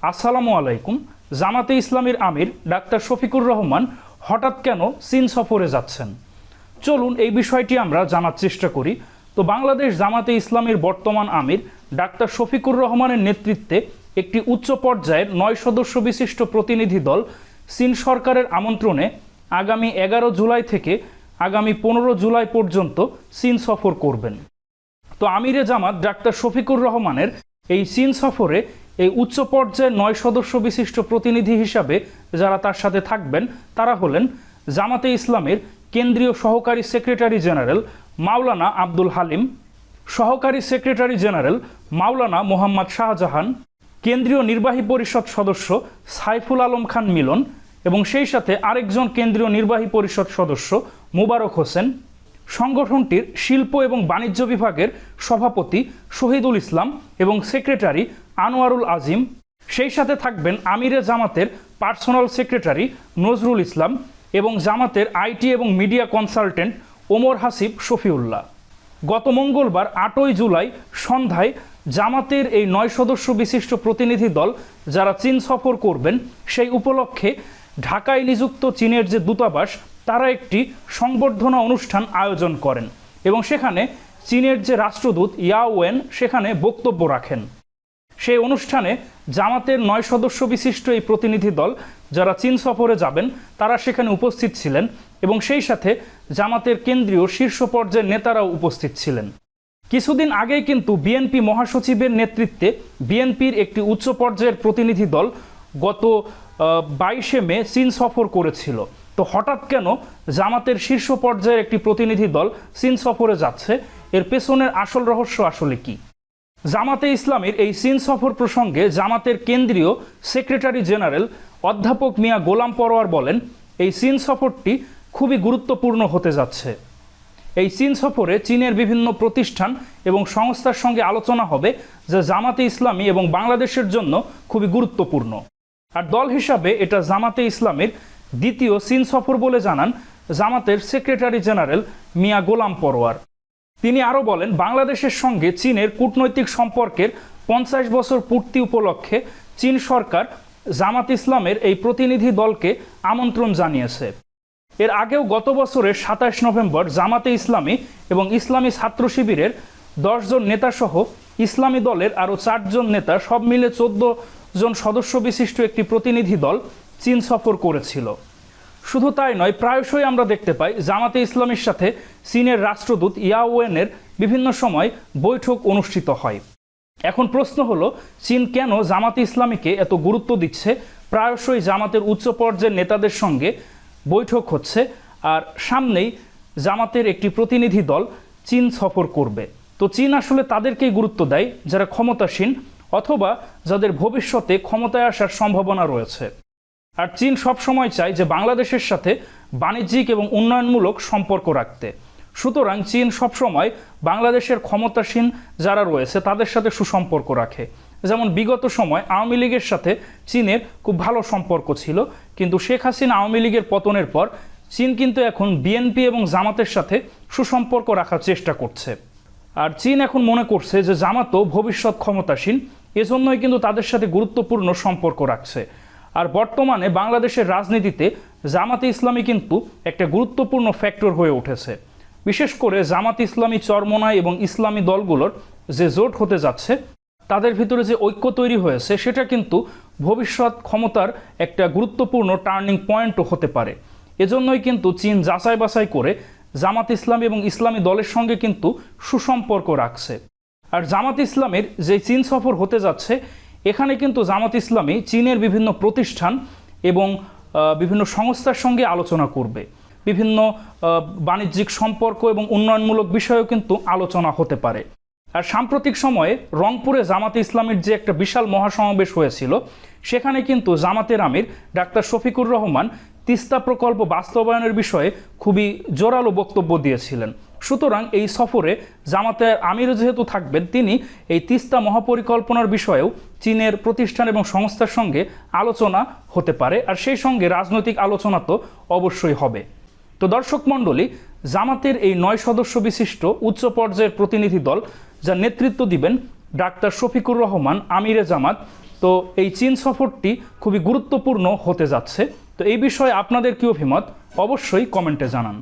আসসালামু আলাইকুম, জামাতে ইসলামের আমির ডাক্তার শফিকুর রহমান হঠাৎ কেন চীন সফরে যাচ্ছেন? চলুন এই বিষয়টি আমরা জানার চেষ্টা করি। তো বাংলাদেশ জামাতে ইসলামের বর্তমান আমির ডাক্তার শফিকুর রহমানের নেতৃত্বে একটি উচ্চ পর্যায়ের নয় সদস্য বিশিষ্ট প্রতিনিধি দল চীন সরকারের আমন্ত্রণে আগামী এগারো জুলাই থেকে আগামী পনেরো জুলাই পর্যন্ত চীন সফর করবেন। তো আমিরে জামাত ডাক্তার শফিকুর রহমানের এই চীন সফরে এই উচ্চ পর্যায়ের নয় সদস্য বিশিষ্ট প্রতিনিধি হিসাবে যারা তার সাথে থাকবেন, তারা হলেন জামাতে ইসলামের কেন্দ্রীয় সহকারী সেক্রেটারি জেনারেল মাওলানা আব্দুল হালিম, সহকারী সেক্রেটারি জেনারেল মাওলানা মোহাম্মদ শাহজাহান, কেন্দ্রীয় নির্বাহী পরিষদ সদস্য সাইফুল আলম খান মিলন এবং সেই সাথে আরেকজন কেন্দ্রীয় নির্বাহী পরিষদ সদস্য মুবারক হোসেন। সংগঠনটির শিল্প এবং বাণিজ্য বিভাগের সভাপতি শহীদুল ইসলাম এবং সেক্রেটারি আনোয়ারুল আজিম। সেই সাথে থাকবেন আমিরে জামাতের পার্সোনাল সেক্রেটারি নজরুল ইসলাম এবং জামাতের আইটি এবং মিডিয়া কনসালটেন্ট ওমর হাসিব শফিউল্লাহ। গত মঙ্গলবার আটই জুলাই সন্ধ্যায় জামাতের এই নয় সদস্য বিশিষ্ট প্রতিনিধি দল যারা চীন সফর করবেন, সেই উপলক্ষে ঢাকায় নিযুক্ত চীনের যে দূতাবাস, তারা একটি সংবর্ধনা অনুষ্ঠান আয়োজন করেন এবং সেখানে চীনের যে রাষ্ট্রদূত ইয়াওয়েন সেখানে বক্তব্য রাখেন। সেই অনুষ্ঠানে জামাতের নয় সদস্য বিশিষ্ট এই প্রতিনিধি দল যারা চীন সফরে যাবেন, তারা সেখানে উপস্থিত ছিলেন এবং সেই সাথে জামাতের কেন্দ্রীয় শীর্ষ পর্যায়ের নেতারাও উপস্থিত ছিলেন। কিছুদিন আগেই কিন্তু বিএনপি মহাসচিবের নেতৃত্বে বিএনপির একটি উচ্চ পর্যায়ের প্রতিনিধি দল গত বাইশে মে চীন সফর করেছিল। তো হঠাৎ কেন জামাতের শীর্ষ পর্যায়ের একটি প্রতিনিধি দল চীন সফরে যাচ্ছে? এর পেছনের আসল রহস্য আসলে কি? জামাতে ইসলামের এই চীন সফর প্রসঙ্গে জামাতের কেন্দ্রীয় সেক্রেটারি জেনারেল অধ্যাপক মিয়া গোলাম পরোয়ার বলেন, এই চীন সফরটি খুবই গুরুত্বপূর্ণ হতে যাচ্ছে। এই চীন সফরে চীনের বিভিন্ন প্রতিষ্ঠান এবং সংস্থার সঙ্গে আলোচনা হবে যা জামাতে ইসলামী এবং বাংলাদেশের জন্য খুবই গুরুত্বপূর্ণ। আর দল হিসাবে এটা জামাতে ইসলামের দ্বিতীয় চীন সফর বলে জানান জামাতের সেক্রেটারি জেনারেল মিয়া গোলাম পরোয়ার। তিনি আরও বলেন, বাংলাদেশের সঙ্গে চীনের কূটনৈতিক সম্পর্কের পঞ্চাশ বছর পূর্তি উপলক্ষে চীন সরকার জামাত ইসলামের এই প্রতিনিধি দলকে আমন্ত্রণ জানিয়েছে। এর আগেও গত বছরের সাতাশ নভেম্বর জামাতে ইসলামী এবং ইসলামী ছাত্র শিবিরের দশজন নেতাসহ ইসলামী দলের আরও চারজন নেতা সব মিলে চোদ্দ জন সদস্য বিশিষ্ট একটি প্রতিনিধি দল চীন সফর করেছিল। শুধু তাই নয়, প্রায়শই আমরা দেখতে পাই জামাতে ইসলামের সাথে চীনের রাষ্ট্রদূত ইয়াওয়েনের বিভিন্ন সময় বৈঠক অনুষ্ঠিত হয়। এখন প্রশ্ন হলো, চীন কেন জামাতে ইসলামীকে এত গুরুত্ব দিচ্ছে? প্রায়শই জামাতের উচ্চ পর্যায়ের নেতাদের সঙ্গে বৈঠক হচ্ছে আর সামনেই জামাতের একটি প্রতিনিধি দল চীন সফর করবে। তো চীন আসলে তাদেরকেই গুরুত্ব দেয় যারা ক্ষমতাসীন অথবা যাদের ভবিষ্যতে ক্ষমতায় আসার সম্ভাবনা রয়েছে। আর চীন সবসময় চায় যে বাংলাদেশের সাথে বাণিজ্যিক এবং উন্নয়নমূলক সম্পর্ক রাখতে। সুতরাং চীন সবসময় বাংলাদেশের ক্ষমতাসীন যারা রয়েছে, তাদের সাথে সুসম্পর্ক রাখে। যেমন বিগত সময় আওয়ামী লীগের সাথে চীনের খুব ভালো সম্পর্ক ছিল, কিন্তু শেখ হাসিনা আওয়ামী লীগের পতনের পর চীন কিন্তু এখন বিএনপি এবং জামাতের সাথে সুসম্পর্ক রাখার চেষ্টা করছে। আর চীন এখন মনে করছে যে জামাতও ভবিষ্যৎ ক্ষমতাসীন, এজন্যই কিন্তু তাদের সাথে গুরুত্বপূর্ণ সম্পর্ক রাখছে। আর বর্তমানে বাংলাদেশের রাজনীতিতে জামাতে ইসলামী কিন্তু একটা গুরুত্বপূর্ণ ফ্যাক্টর হয়ে উঠেছে। বিশেষ করে জামাত ইসলামী চরমনায় এবং ইসলামী দলগুলোর যে জোট হতে যাচ্ছে, তাদের ভিতরে যে ঐক্য তৈরি হয়েছে, সেটা কিন্তু ভবিষ্যৎ ক্ষমতার একটা গুরুত্বপূর্ণ টার্নিং পয়েন্টও হতে পারে। এজন্যই কিন্তু চীন যাচাই বাছাই করে জামাত ইসলামী এবং ইসলামী দলের সঙ্গে কিন্তু সুসম্পর্ক রাখছে। আর জামাত ইসলামের যে চীন সফর হতে যাচ্ছে এখানে কিন্তু জামাত ইসলামী চীনের বিভিন্ন প্রতিষ্ঠান এবং বিভিন্ন সংস্থার সঙ্গে আলোচনা করবে। বিভিন্ন বাণিজ্যিক সম্পর্ক এবং উন্নয়নমূলক বিষয়েও কিন্তু আলোচনা হতে পারে। আর সাম্প্রতিক সময়ে রংপুরে জামাতে ইসলামের যে একটা বিশাল মহাসমাবেশ হয়েছিল, সেখানে কিন্তু জামাতের আমির ডাক্তার শফিকুর রহমান তিস্তা প্রকল্প বাস্তবায়নের বিষয়ে খুবই জোরালো বক্তব্য দিয়েছিলেন। সুতরাং এই সফরে জামাতের আমির যেহেতু থাকবেন, তিনি এই তিস্তা মহাপরিকল্পনার বিষয়েও চীনের প্রতিষ্ঠান এবং সংস্থার সঙ্গে আলোচনা হতে পারে, আর সেই সঙ্গে রাজনৈতিক আলোচনা তো অবশ্যই হবে। তো দর্শক মণ্ডলী, জামাতের এই নয় সদস্য বিশিষ্ট উচ্চ পর্যায়ের প্রতিনিধি দল যা নেতৃত্ব দিবেন ডাক্তার শফিকুর রহমান আমিরে জামাত, তো এই চীন সফরটি খুবই গুরুত্বপূর্ণ হতে যাচ্ছে। তো এই বিষয়ে আপনাদের কি অভিমত? অবশ্যই কমেন্টে জানান।